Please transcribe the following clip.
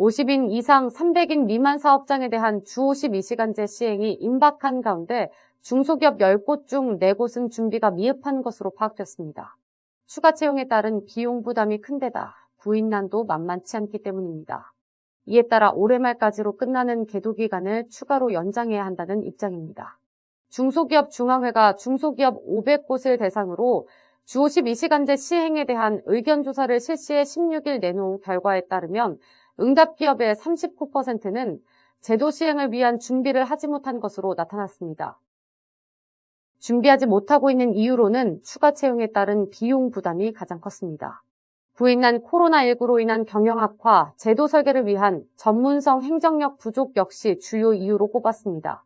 50인 이상 300인 미만 사업장에 대한 주 52시간제 시행이 임박한 가운데 중소기업 10곳 중 4곳은 준비가 미흡한 것으로 파악됐습니다. 추가 채용에 따른 비용 부담이 큰 데다 구인난도 만만치 않기 때문입니다. 이에 따라 올해 말까지로 끝나는 계도 기간을 추가로 연장해야 한다는 입장입니다. 중소기업 중앙회가 중소기업 500곳을 대상으로 주 52시간제 시행에 대한 의견 조사를 실시해 16일 내놓은 결과에 따르면 응답 기업의 39%는 제도 시행을 위한 준비를 하지 못한 것으로 나타났습니다. 준비하지 못하고 있는 이유로는 추가 채용에 따른 비용 부담이 가장 컸습니다. 구인난 코로나19로 인한 경영 악화, 제도 설계를 위한 전문성 행정력 부족 역시 주요 이유로 꼽았습니다.